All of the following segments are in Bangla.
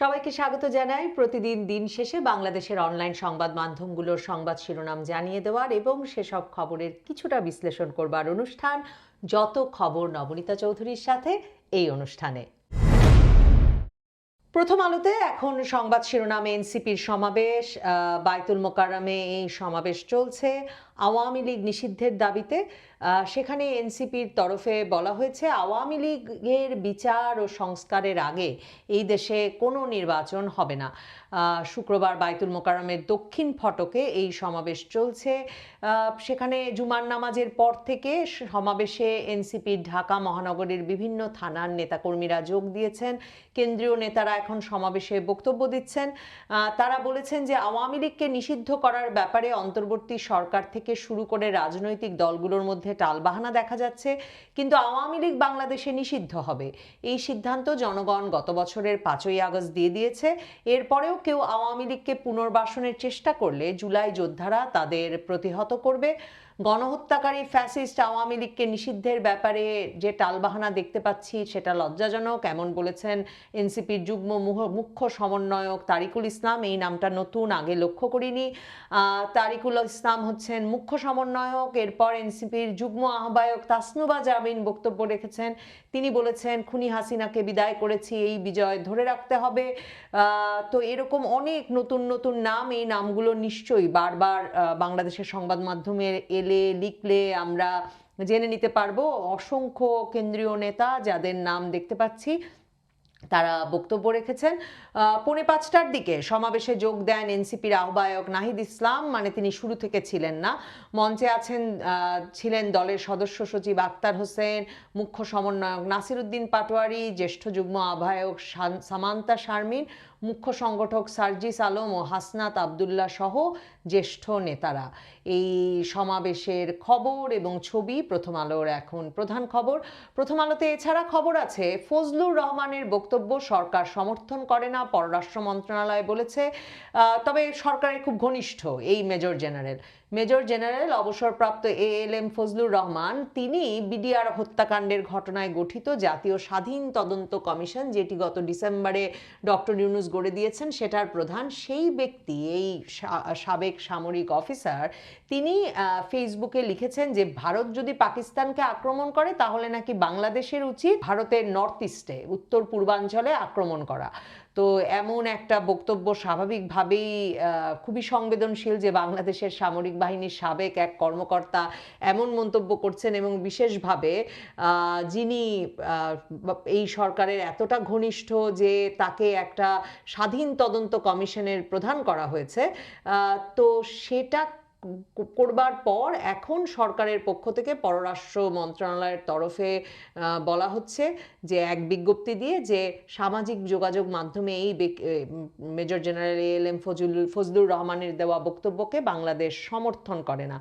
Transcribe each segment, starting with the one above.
সবাইকে স্বাগত জানাই। প্রতিদিন দিন শেষে বাংলাদেশের অনলাইন সংবাদ মাধ্যমগুলোর সংবাদ শিরোনাম জানিয়ে দেওয়ার এবং সেসব খবরের কিছুটা বিশ্লেষণ করবার অনুষ্ঠান, যত খবর নবনীতা চৌধুরীর সাথে, এই অনুষ্ঠানে। প্রথম আলোতে এখন সংবাদ শিরোনামে এনসিপির সমাবেশ বায়তুল মোকাররমে এই সমাবেশ চলছে। আওয়ামী লীগ নিষিদ্ধের দাবিতে সেখানে এনসিপির তরফে বলা হয়েছে, আওয়ামী লীগের বিচার ও সংস্কারের আগে এই দেশে কোনো নির্বাচন হবে না। শুক্রবার বায়তুল মোকাররমের দক্ষিণ ফটকে এই সমাবেশ চলছে। সেখানে জুমার নামাজের পর থেকে সমাবেশে এনসিপির ঢাকা মহানগরীর বিভিন্ন থানার নেতাকর্মীরা যোগ দিয়েছেন। কেন্দ্রীয় নেতারা এখন সমাবেশে বক্তব্য দিচ্ছেন। তারা বলেছেন যে আওয়ামী লীগকে নিষিদ্ধ করার ব্যাপারে অন্তর্বর্তী সরকার থেকে শুরু করে রাজনৈতিক দলগুলোর মধ্যে টালবাহানা দেখা যাচ্ছে, কিন্তু আওয়ামী লীগ বাংলাদেশে নিষিদ্ধ হবে। এই সিদ্ধান্ত জনগণ গত বছরের পাঁচই আগস্ট দিয়ে দিয়েছে। এরপরেও কেউ আওয়ামী লীগকে পুনর্বাসনের চেষ্টা করলে জুলাই যোদ্ধারা তাদের প্রতিহত করবে। গণহত্যাকারী ফ্যাসিস্ট আওয়ামী লীগকে নিষিদ্ধের ব্যাপারে যে টালবাহানা দেখতে পাচ্ছি, সেটা লজ্জাজনক, এমন বলেছেন এনসিপির যুগ্ম মুখ্য সমন্বয়ক তারিকুল ইসলাম। এই নামটা নতুন, আগে লক্ষ্য করিনি। তারিকুল ইসলাম হচ্ছেন মুখ্য সমন্বয়ক, এরপর এনসিপির যুগ্ম আহ্বায়ক তাসনুবা জামিন বক্তব্য রেখেছেন। তিনি বলেছেন, খুনি হাসিনাকে বিদায় করেছি, এই বিজয় ধরে রাখতে হবে। তো এরকম অনেক নতুন নতুন নাম, এই নামগুলো নিশ্চয়ই বারবার বাংলাদেশের সংবাদ মাধ্যমে এলে লিখলে আমরা জেনে নিতে পারব। অসংখ্য কেন্দ্রীয় নেতা যাদের নাম দেখতে পাচ্ছি, তারা বক্তব্য রেখেছেন। পৌনে পাঁচটার দিকে সমাবেশে যোগ দেন এনসিপির আহ্বায়ক নাহিদ ইসলাম। মানে তিনি শুরু থেকে ছিলেন না। মঞ্চে আছেন ছিলেন দলের সদস্য সচিব আক্তার হোসেন, মুখ্য সমন্বয়ক নাসিরুদ্দিন পাটোয়ারি, জ্যেষ্ঠ যুগ্ম আহ্বায়ক সামান্তা শারমিন মুখ্য সংগঠক সার্জিস আলম ও হাসনাত আবদুল্লা সহ জ্যেষ্ঠ নেতারা। এই সমাবেশের খবর এবং ছবি প্রথম আলোর এখন প্রধান খবর। প্রথম আলোতে এছাড়া খবর আছে, ফজলুর রহমানের বক্তব্য সরকার সমর্থন করে না, পররাষ্ট্র মন্ত্রণালয় বলেছে। তবে সরকারের খুব ঘনিষ্ঠ এই মেজর জেনারেল। মেজর জেনারেল, অবসরপ্রাপ্ত A L M Fazlur Rahman, তিনি বিডিআর হত্যাকাণ্ডের ঘটনায় গঠিত জাতীয় স্বাধীন তদন্ত কমিশন, যেটি গত ডিসেম্বরে ডক্টর ইউনুস গড়ে দিয়েছেন, সেটার প্রধান সেই ব্যক্তি, এই সাবেক সামরিক অফিসার, তিনি ফেসবুকে লিখেছেন যে, ভারত যদি পাকিস্তানকে আক্রমণ করে, তাহলে নাকি বাংলাদেশের উচিত ভারতের নর্থ ইস্টে উত্তর পূর্বাঞ্চলে আক্রমণ করা। তো এমন একটা বক্তব্য স্বাভাবিকভাবেই খুবই সংবেদনশীল যে বাংলাদেশের সামরিক বাহিনীর সাবেক এক কর্মকর্তা এমন মন্তব্য করছেন এবং বিশেষভাবে যিনি এই সরকারের এতটা ঘনিষ্ঠ যে তাকে একটা স্বাধীন তদন্ত কমিশনের প্রধান করা হয়েছে তো সেটা করবার পর এখন সরকারের পক্ষ থেকে পররাষ্ট্র মন্ত্রণালয়ের তরফে বলা হচ্ছে যে, এক বিজ্ঞপ্তি দিয়ে যে, সামাজিক যোগাযোগ মাধ্যমে এই major general L M Fazlul Fazlur রহমানের দেওয়া বক্তব্যকে বাংলাদেশ সমর্থন করে না।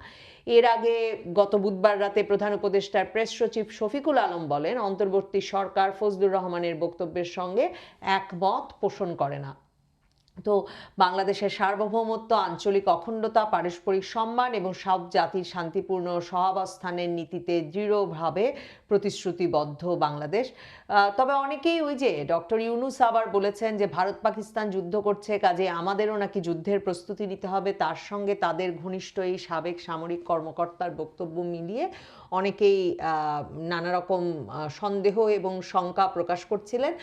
এর আগে গত বুধবার রাতে প্রধান উপদেষ্টার প্রেস সচিব শফিকুল আলম বলেন, অন্তর্বর্তী সরকার ফজলুর রহমানের বক্তব্যের সঙ্গে একমত পোষণ করে না। তো বাংলাদেশের সার্বভৌমত্ব, আঞ্চলিক অখণ্ডতা, পারস্পরিক সম্মান এবং সব জাতির শান্তিপূর্ণ সহাবস্থানের নীতিতে দৃঢ়ভাবে প্রতিশ্রুতিবদ্ধ বাংলাদেশ। তবে অনেকেই ওই যে ডক্টর ইউনুস আবার বলেছেন যে ভারত পাকিস্তান যুদ্ধ করছে, কাজে আমাদেরও নাকি যুদ্ধের প্রস্তুতি নিতে হবে। তার সঙ্গে তাদের ঘনিষ্ঠ এই সাবেক সামরিক কর্মকর্তার বক্তব্য মিলিয়ে অনেকেই নানা রকম সন্দেহ এবং শঙ্কা প্রকাশ করছিলেন।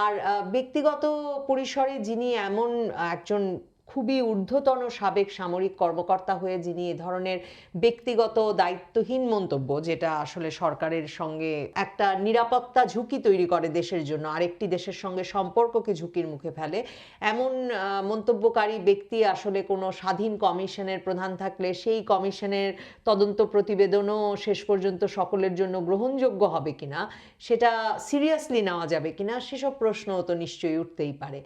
আর ব্যক্তিগত পরিসরে যিনি এমন একজন খুবই ঊর্ধ্বতন সাবেক সামরিক কর্মকর্তা হয়ে যিনি এ ধরনের ব্যক্তিগত দায়িত্বহীন মন্তব্য, যেটা আসলে সরকারের সঙ্গে একটা নিরাপত্তা ঝুঁকি তৈরি করে দেশের জন্য, আরেকটি দেশের সঙ্গে সম্পর্ককে ঝুঁকির মুখে ফেলে, এমন মন্তব্যকারী ব্যক্তি আসলে কোনো স্বাধীন কমিশনের প্রধান থাকলে সেই কমিশনের তদন্ত প্রতিবেদনও শেষ পর্যন্ত সকলের জন্য গ্রহণযোগ্য হবে কিনা, সেটা সিরিয়াসলি নেওয়া যাবে কিনা, সেসব প্রশ্ন তো নিশ্চয়ই উঠতেই পারে।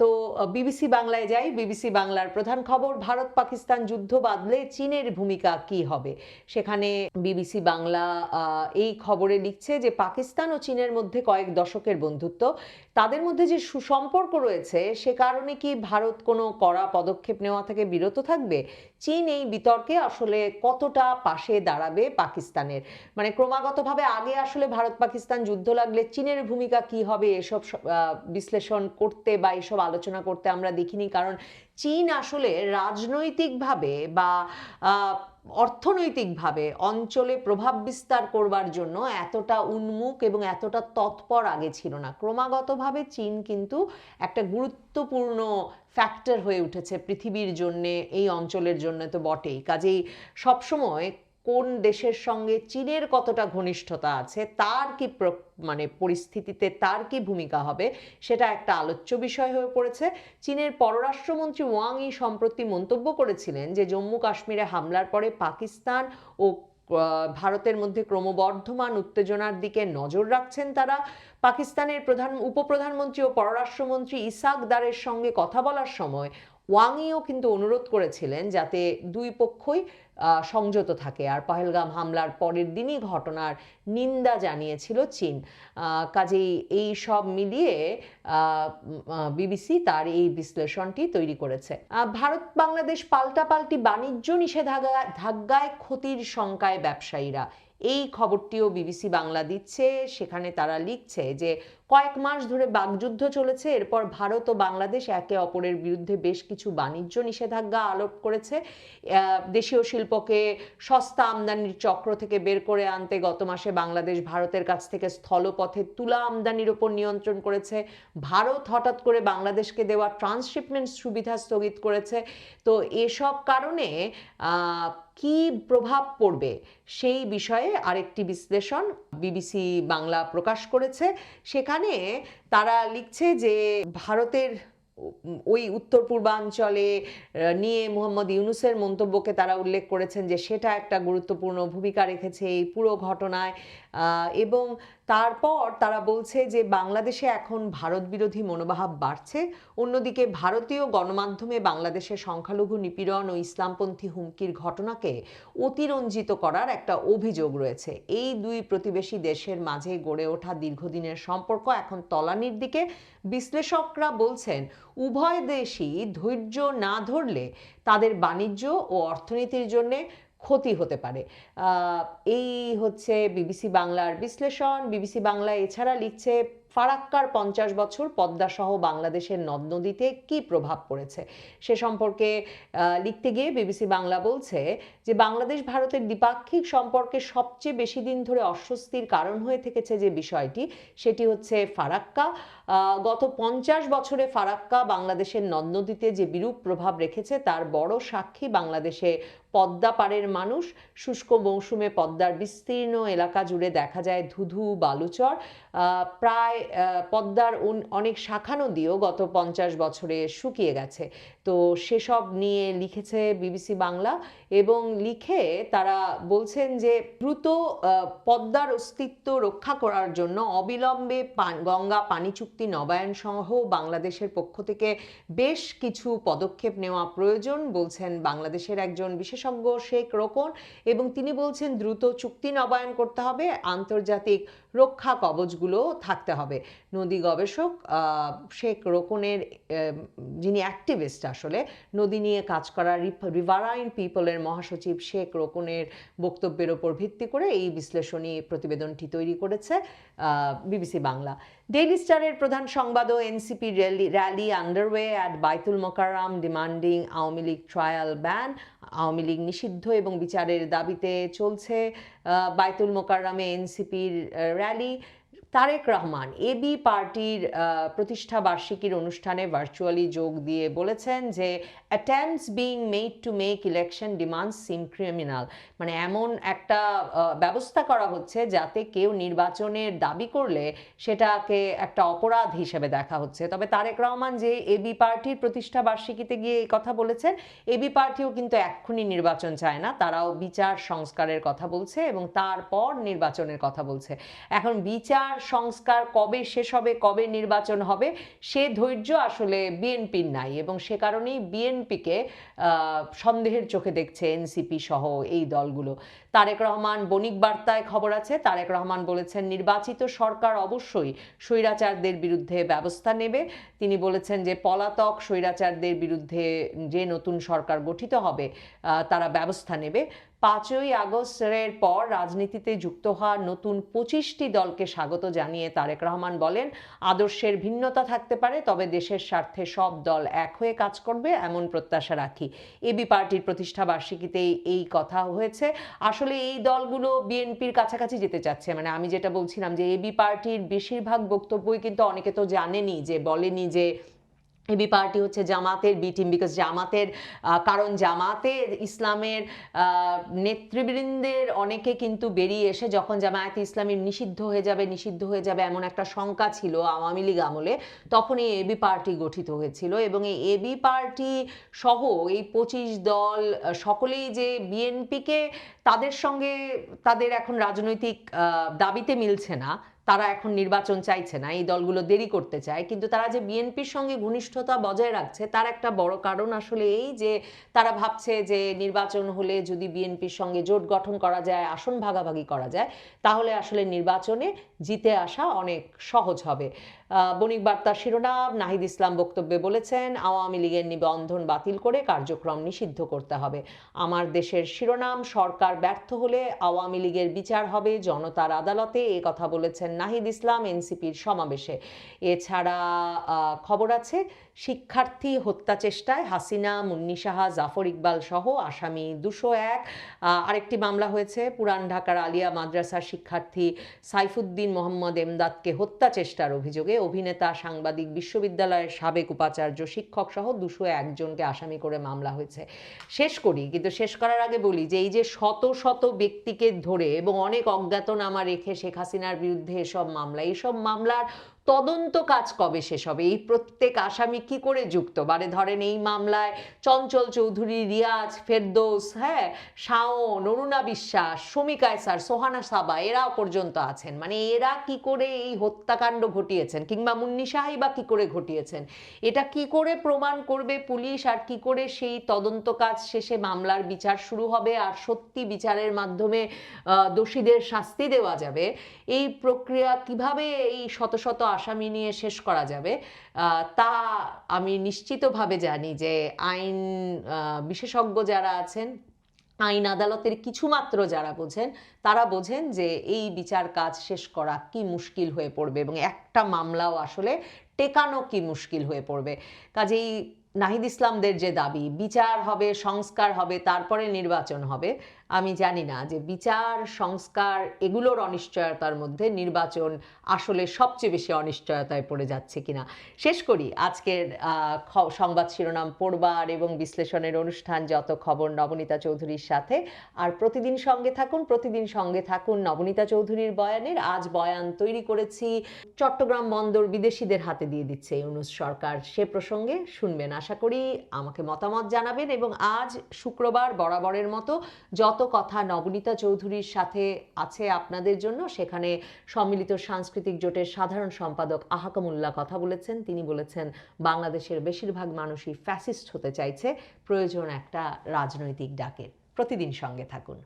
তো বিবিসি বাংলায় যাই। বিবিসি বাংলার প্রধান খবর, ভারত পাকিস্তান যুদ্ধ বাদলে চীনের ভূমিকা কি হবে? সেখানে বিবিসি বাংলা এই খবরে লিখছে যে, পাকিস্তান ও চীনের মধ্যে কয়েক দশকের বন্ধুত্ব। তাদের মধ্যে যে সুসম্পর্ক রয়েছে, সে কারণে কি ভারত কোনো কড়া পদক্ষেপ নেওয়া থেকে বিরত থাকবে? চীন এই বিতর্কে আসলে কতটা পাশে দাঁড়াবে পাকিস্তানের? মানে ক্রমাগতভাবে আগে আসলে ভারত পাকিস্তান যুদ্ধ লাগলে চীনের ভূমিকা কি হবে? এসব বিশ্লেষণ করতে বা এসব আলোচনা করতে আমরা দেখিনি। কারণ চীন আসলে রাজনৈতিকভাবে বা অর্থনৈতিকভাবে অঞ্চলে প্রভাব বিস্তার করবার জন্য এতটা উন্মুখ এবং এতটা তৎপর আগে ছিল না। ক্রমাগতভাবে চীন কিন্তু একটা গুরুত্বপূর্ণ ফ্যাক্টর হয়ে উঠেছে পৃথিবীর জন্যে, এই অঞ্চলের জন্য তো বটেই। কাজেই সবসময় কোন দেশের সঙ্গে চীনের কতটা ঘনিষ্ঠতা আছে, তার কি মানে পরিস্থিতিতে তার কি ভূমিকা হবে, সেটা একটা আলোচ্য বিষয় হয়ে পড়েছে। চীনের পররাষ্ট্রমন্ত্রী ওয়াং ই সম্প্রতি মন্তব্য করেছিলেন যে, জম্মু কাশ্মীরে হামলার পরে পাকিস্তান ও ভারতের মধ্যে ক্রমবর্ধমান উত্তেজনার দিকে নজর রাখছেন তারা। পাকিস্তানের প্রধান, উপপ্রধানমন্ত্রী ও পররাষ্ট্রমন্ত্রী ইসাক দারের সঙ্গে কথা বলার সময় ওয়াংইও কিন্তু অনুরোধ করেছিলেন যাতে দুই পক্ষই সংযত থাকে। আর পহেলগাম হামলার পরের দিনই ঘটনার নিন্দা জানিয়েছিল চীন। কাজেই এই সব মিলিয়ে বিবিসি তার এই বিশ্লেষণটি তৈরি করেছে। ভারত বাংলাদেশ পাল্টাপাল্টি বাণিজ্য নিষেধাজ্ঞা ধাগ্গায় ক্ষতির শঙ্কায় ব্যবসায়ীরা। এই খবরটিও বিবিসি বাংলা দিচ্ছে। সেখানে তারা লিখছে যে কয়েক মাস ধরে বাগযুদ্ধ চলেছে, এরপর ভারত ও বাংলাদেশ একে অপরের বিরুদ্ধে বেশ কিছু বাণিজ্য নিষেধাজ্ঞা আরোপ করেছে। দেশীয় শিল্পকে সস্তা আমদানির চক্র থেকে বের করে আনতে গত মাসে বাংলাদেশ ভারতের কাছ থেকে স্থলপথে তুলা আমদানির ওপর নিয়ন্ত্রণ করেছে। ভারত হঠাৎ করে বাংলাদেশকে দেওয়া ট্রান্সশিপমেন্ট সুবিধা স্থগিত করেছে। তো এসব কারণে কি প্রভাব পড়বে সেই বিষয়ে আরেকটি বিশ্লেষণ বিবিসি বাংলা প্রকাশ করেছে। সেখানে তারা লিখছে যে ভারতের ওই উত্তর পূর্বাঞ্চলে নিয়ে মোহাম্মদ ইউনুসের মন্তব্যকে তারা উল্লেখ করেছেন যে সেটা একটা গুরুত্বপূর্ণ ভূমিকা রেখেছে এই পুরো ঘটনায়। এবং তারপর তারা বলছে যে বাংলাদেশে এখন ভারত বিরোধী মনোভাব বাড়ছে। অন্যদিকে ভারতীয় গণমাধ্যমে বাংলাদেশের সংখ্যালঘু নিপীড়ন ও ইসলামপন্থী হুমকির ঘটনাকে অতিরঞ্জিত করার একটা অভিযোগ রয়েছে। এই দুই প্রতিবেশী দেশের মাঝে গড়ে ওঠা দীর্ঘদিনের সম্পর্ক এখন তলানির দিকে। বিশ্লেষকরা বলছেন, উভয় দেশই ধৈর্য না ধরলে তাদের বাণিজ্য ও অর্থনীতির জন্যে ক্ষতি হতে পারে। এই হচ্ছে বিবিসি বাংলার বিশ্লেষণ। বিবিসি বাংলা এছাড়া লিখছে, ফারাক্কার পঞ্চাশ বছর পদ্মাসহ বাংলাদেশের নদ নদীতে কি প্রভাব পড়েছে? সে সম্পর্কে লিখতে গিয়ে বিবিসি বাংলা বলছে যে, বাংলাদেশ ভারতের দ্বিপাক্ষিক সম্পর্কে সবচেয়ে বেশি দিন ধরে অস্বস্তির কারণ হয়ে থেকেছে যে বিষয়টি, সেটি হচ্ছে ফারাক্কা। গত পঞ্চাশ বছরে ফারাক্কা বাংলাদেশের নদ নদীতে যে বিরূপ প্রভাব রেখেছে, তার বড় সাক্ষী বাংলাদেশে পদ্মা পাড়ের মানুষ। শুষ্ক মৌসুমে পদ্মার বিস্তীর্ণ এলাকা জুড়ে দেখা যায় ধুধু, বালুচর। প্রায় পদ্মার অন- অনেক শাখা নদীও গত পঞ্চাশ বছরে শুকিয়ে গেছে। তো সেসব নিয়ে লিখেছে বিবিসি বাংলা এবং লিখে তারা বলছেন যে দ্রুত পদ্মার অস্তিত্ব রক্ষা করার জন্য অবিলম্বে গঙ্গা পানি চুক্তি নবায়ন সহ বাংলাদেশের পক্ষ থেকে বেশ কিছু পদক্ষেপ নেওয়া প্রয়োজন, বলছেন বাংলাদেশের একজন বিশেষজ্ঞ শেখ রোকন এবং তিনি বলছেন দ্রুত চুক্তি নবায়ন করতে হবে, আন্তর্জাতিক রক্ষা কবচগুলো থাকতে হবে। নদী গবেষক শেখ রোকনের যিনি অ্যাক্টিভিস্ট আসলে, নদী নিয়ে কাজ করা রিভারাইন পিপলের মহাসচিব শেখ রোকনের বক্তব্যের ওপর ভিত্তি করে এই বিশ্লেষণী প্রতিবেদনটি তৈরি করেছে। বিবিসি বাংলা। ডেইলি স্টারের প্রধান সংবাদও NCP rally rally underway at Baitul Mukarram demanding Awami League trial ban Awami League নিষিদ্ধ এবং বিচারের দাবিতে চলছে বাইতুল মোকারামে এনসিপির র্যালি। তারেক রহমান এবি পার্টির প্রতিষ্ঠা বার্ষিকীর অনুষ্ঠানে ভার্চুয়ালি যোগ দিয়ে বলেছেন যে attempts being made to make election demands seem criminal মানে এমন একটা ব্যবস্থা করা হচ্ছে যাতে কেউ নির্বাচনের দাবি করলে সেটাকে একটা অপরাধ হিসেবে দেখা হচ্ছে। তবে তারেক রহমান যে এবি পার্টির প্রতিষ্ঠা বার্ষিকীতে গিয়ে এই কথা বলেছেন এবি পার্টিও কিন্তু এক্ষুনি নির্বাচন চায় না। তারাও বিচার সংস্কারের কথা বলছে এবং তারপর নির্বাচনের কথা বলছে। এখন বিচার সংস্কার কবে শেষ হবে, কবে নির্বাচন হবে, সে ধৈর্য আসলে বিএনপির নাই এবং সে কারণেই বিএনপিকে সন্দেহের চোখে দেখছে এনসিপি সহ এই দলগুলো। তারেক রহমান বণিক বার্তায় খবর আছে, তারেক রহমান বলেছেন নির্বাচিত সরকার অবশ্যই স্বৈরাচারদের বিরুদ্ধে ব্যবস্থা নেবে। তিনি বলেছেন যে পলাতক স্বৈরাচারদের বিরুদ্ধে যে নতুন সরকার গঠিত হবে তারা ব্যবস্থা নেবে। পাঁচই আগস্টের পর রাজনীতিতে যুক্ত হওয়া নতুন পঁচিশটি দলকে স্বাগত জানিয়ে তারেক রহমান বলেন, আদর্শের ভিন্নতা থাকতে পারে, তবে দেশের স্বার্থে সব দল এক হয়ে কাজ করবে এমন প্রত্যাশা রাখি। এবি পার্টির প্রতিষ্ঠা বার্ষিকীতে এই কথা হয়েছে। আসলে এই দলগুলো বিএনপির কাছাকাছি যেতে চাচ্ছে। মানে আমি যেটা বলছিলাম যে এবি পার্টির বেশিরভাগ বক্তব্যই কিন্তু অনেকে তো জানেনি যে বলেনি যে এবি পার্টি হচ্ছে জামাতের বি টিম বিকজ জামাতের কারণ জামাতের ইসলামের নেতৃবৃন্দের অনেকে কিন্তু বেরিয়ে এসে যখন জামায়াতে ইসলামী নিষিদ্ধ হয়ে যাবে, নিষিদ্ধ হয়ে যাবে এমন একটা শঙ্কা ছিল আওয়ামী লীগ আমলে, তখন এই এবি পার্টি গঠিত হয়েছিল এবং এই এবি পার্টি সহ এই পঁচিশ দল সকলেই যে বিএনপিকে তাদের সঙ্গে তাদের এখন রাজনৈতিক দাবিতে মিলছে না। তারা এখন নির্বাচন চাইছে না, এই দলগুলো দেরি করতে চায়। কিন্তু তারা যে বিএনপির সঙ্গে ঘনিষ্ঠতা বজায় রাখছে, তার একটা বড় কারণ আসলে এই যে তারা ভাবছে যে নির্বাচন হলে যদি বিএনপির সঙ্গে জোট গঠন করা যায়, আসন ভাগাভাগি করা যায়, তাহলে আসলে নির্বাচনে জিতে আসা অনেক সহজ হবে। বণিক বার্তার শিরোনাম, নাহিদ ইসলাম বক্তব্যে বলেছেন, আওয়ামী লীগের নিবন্ধন বাতিল করে কার্যক্রম নিষিদ্ধ করতে হবে। আমার দেশের শিরোনাম, সরকার ব্যর্থ হলে আওয়ামী লীগের বিচার হবে, জনতার আদালতে, এ কথা বলেছেন নাহিদ ইসলাম এনসিপির সমাবেশে। এছাড়া খবর আছে, শিক্ষার্থী হত্যা চেষ্টায় হাসিনা, মুন্নি সাহা, জাফর ইকবাল সহ আসামি দুশো এক। আরেকটি মামলা হয়েছে, পুরান ঢাকার আলিয়া মাদ্রাসার শিক্ষার্থী সাইফুদ্দিন মোহাম্মদ এমদাদকে হত্যা চেষ্টার অভিযোগে অভিনেতা, সাংবাদিক, বিশ্ববিদ্যালয়ের সাবেক উপাচার্য শিক্ষক সহ দুশো একজনকে আসামি করে মামলা হয়েছে। শেষ করি, কিন্তু শেষ করার আগে বলি যে এই যে শত শত ব্যক্তিকে ধরে এবং অনেক অজ্ঞাতনামা রেখে শেখ হাসিনার বিরুদ্ধে এসব মামলা, এইসব মামলার তদন্ত কাজ কবে শেষ হবে? এই প্রত্যেক আসামি কি করে যুক্ত? মানে ধরেন এই মামলায় চঞ্চল চৌধুরী, রিয়াজ ফেরদৌস হ্যাঁ শাওন, অরুণা বিশ্বাস শমিকা স্যার সোহানা সাবা, এরাও পর্যন্ত আছেন। মানে এরা কি করে এই হত্যাকাণ্ড ঘটিয়েছেন? কিংবা মুন্নি সাহাই বা কি করে ঘটিয়েছেন? এটা কি করে প্রমাণ করবে পুলিশ? আর কি করে সেই তদন্ত কাজ শেষে মামলার বিচার শুরু হবে? আর সত্যি বিচারের মাধ্যমে দোষীদের শাস্তি দেওয়া যাবে? এই প্রক্রিয়া কীভাবে এই শত শত আসামি নিয়ে শেষ করা যাবে। তা আমি নিশ্চিতভাবে জানি যে আইন বিশেষজ্ঞ যারা আছেন, আইন আদালতের কিছুমাত্র যারা বোঝেন, তারা বোঝেন যে এই বিচার কাজ শেষ করা কি মুশকিল হয়ে পড়বে এবং একটা মামলাও আসলে টেকানো কি মুশকিল হয়ে পড়বে। কাজেই নাহিদ ইসলামদের যে দাবি, বিচার হবে, সংস্কার হবে, তারপরে নির্বাচন হবে, আমি জানি না যে বিচার, সংস্কার এগুলোর অনিশ্চয়তার মধ্যে নির্বাচন আসলে সবচেয়ে বেশি অনিশ্চয়তায় পড়ে যাচ্ছে কিনা। শেষ করি, আজকের সংবাদ শিরোনাম পড়বার এবং বিশ্লেষণের অনুষ্ঠান, যত খবর নবনীতা চৌধুরীর সাথে। আর প্রতিদিন সঙ্গে থাকুন, প্রতিদিন সঙ্গে থাকুন নবনীতা চৌধুরীর বয়ানের। আজ বয়ান তৈরি করেছি, চট্টগ্রাম বন্দর বিদেশিদের হাতে দিয়ে দিচ্ছে ইউনুস সরকার। সে প্রসঙ্গে শুনবেন আশা করি আমাকে মতামত জানাবেন এবং আজ শুক্রবার বরাবরের মতো যত কথা নবনীতা চৌধুরীর সাথে আছে আপনাদের জন্য, সেখানে সম্মিলিত সাংস্কৃতিক জোটের সাধারণ সম্পাদক আহাকামুল্লাহ কথা বলেছেন। তিনি বলেছেন, বাংলাদেশের বেশিরভাগ মানুষই ফ্যাসিস্ট হতে চাইছে। প্রয়োজন একটা রাজনৈতিক ডাকের প্রতিদিন সঙ্গে থাকুন।